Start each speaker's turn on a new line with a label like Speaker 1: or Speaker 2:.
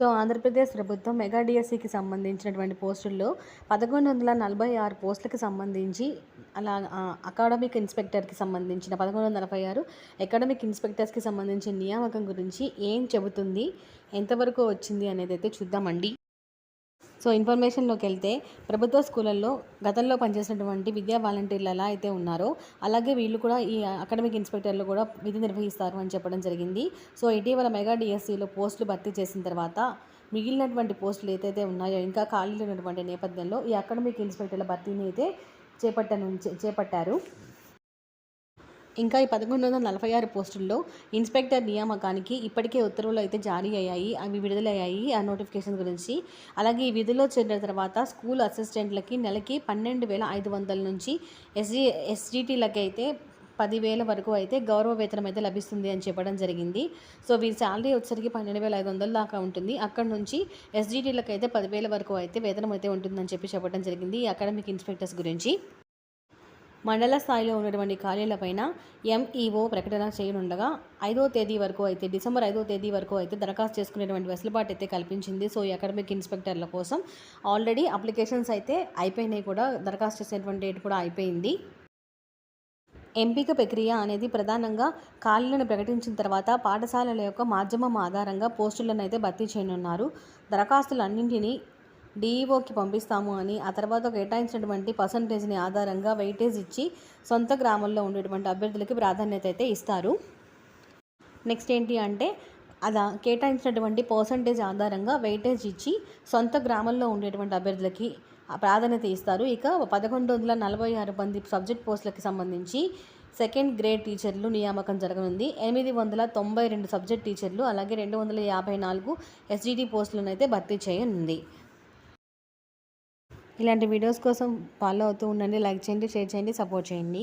Speaker 1: So Andhra Pradesh ప్రభుత్వం mega డిఎస్సికి సంబంధించినటువంటి పోస్టుల్లో పదకొండు వందల నలభై ఆరు పోస్టులకు సంబంధించి అలా అకాడమిక్ ఇన్స్పెక్టర్కి సంబంధించిన పదకొండు వందల నలభై ఆరు అకాడమిక్ ఇన్స్పెక్టర్స్కి సంబంధించిన నియామకం గురించి ఏం చెబుతుంది ఎంతవరకు వచ్చింది అనేది అయితే చూద్దామండి. సో ఇన్ఫర్మేషన్లోకి వెళ్తే ప్రభుత్వ స్కూళ్ళల్లో గతంలో పనిచేసినటువంటి విద్యా వాలంటీర్లు ఎలా అయితే ఉన్నారో. అలాగే వీళ్ళు కూడా ఈ అకాడమిక్ ఇన్స్పెక్టర్లు కూడా విధి నిర్వహిస్తారు అని చెప్పడం జరిగింది. సో ఇటీవల మెగా డిఎస్సిలో పోస్టులు భర్తీ చేసిన తర్వాత మిగిలినటువంటి పోస్టులు ఏదైతే ఉన్నాయో ఇంకా ఖాళీలు ఉన్నటువంటి నేపథ్యంలో ఈ అకాడమిక్ ఇన్స్పెక్టర్ల భర్తీని అయితే చేపట్టను చేపట్టారు. ఇంకా ఈ పదకొండు వందల నలభై ఆరు పోస్టుల్లో ఇన్స్పెక్టర్ నియామకానికి ఇప్పటికే ఉత్తర్వులు అయితే జారీ అయ్యాయి. అవి విడుదలయ్యాయి ఆ నోటిఫికేషన్ గురించి. అలాగే ఈ విధుల్లో చేరిన తర్వాత స్కూల్ అసిస్టెంట్లకి నెలకి పన్నెండు వేల ఐదు వందల నుంచి ఎస్జీ ఎస్జీటీలకి అయితే పదివేల వరకు అయితే గౌరవ వేతనం అయితే లభిస్తుంది అని చెప్పడం జరిగింది. సో వీరి శాలరీ వచ్చరికి పన్నెండు వేల ఐదు వందల దాకా ఉంటుంది. అక్కడ నుంచి ఎస్జీటీలకు అయితే పదివేల వరకు అయితే వేతనం అయితే ఉంటుందని చెప్పి చెప్పడం జరిగింది ఈ అకాడమిక్ ఇన్స్పెక్టర్స్ గురించి. మండల స్థాయిలో ఉన్నటువంటి ఖాళీలపైన ఎంఈఓ ప్రకటన చేయనుండగా ఐదో తేదీ వరకు అయితే డిసెంబర్ ఐదో తేదీ వరకు అయితే దరఖాస్తు చేసుకునేటువంటి వెసులుబాటు అయితే కల్పించింది. సో ఈ అకాడమిక్ ఇన్స్పెక్టర్ల కోసం ఆల్రెడీ అప్లికేషన్స్ అయితే అయిపోయినాయి కూడా దరఖాస్తు చేసేటువంటి డేట్ కూడా అయిపోయింది. ఎంపిక ప్రక్రియ అనేది ప్రధానంగా ఖాళీలను ప్రకటించిన తర్వాత పాఠశాలల యొక్క మాధ్యమం ఆధారంగా పోస్టులను అయితే భర్తీ చేయనున్నారు. దరఖాస్తులన్నింటినీ డీఈఓకి పంపిస్తాము అని ఆ తర్వాత కేటాయించినటువంటి పర్సంటేజ్ని ఆధారంగా వెయిటేజ్ ఇచ్చి సొంత గ్రామంలో ఉండేటువంటి అభ్యర్థులకి ప్రాధాన్యత అయితే ఇస్తారు. నెక్స్ట్ ఏంటి అంటే అలా కేటాయించినటువంటి పర్సంటేజ్ ఆధారంగా వెయిటేజ్ ఇచ్చి సొంత గ్రామంలో ఉండేటువంటి అభ్యర్థులకి ప్రాధాన్యత ఇస్తారు. ఇక పదకొండు వందల నలభై ఆరు మంది సబ్జెక్ట్ పోస్టులకి సంబంధించి సెకండ్ గ్రేడ్ టీచర్లు నియామకం జరగనుంది. ఎనిమిది వందల తొంభై రెండు సబ్జెక్ట్ టీచర్లు అలాగే రెండు వందల యాభై నాలుగు ఎస్జిటి పోస్టులను అయితే భర్తీ చేయనుంది. ఇలాంటి వీడియోస్ కోసం ఫాలో అవుతూ ఉండండి లైక్ చేయండి షేర్ చేయండి సపోర్ట్ చేయండి.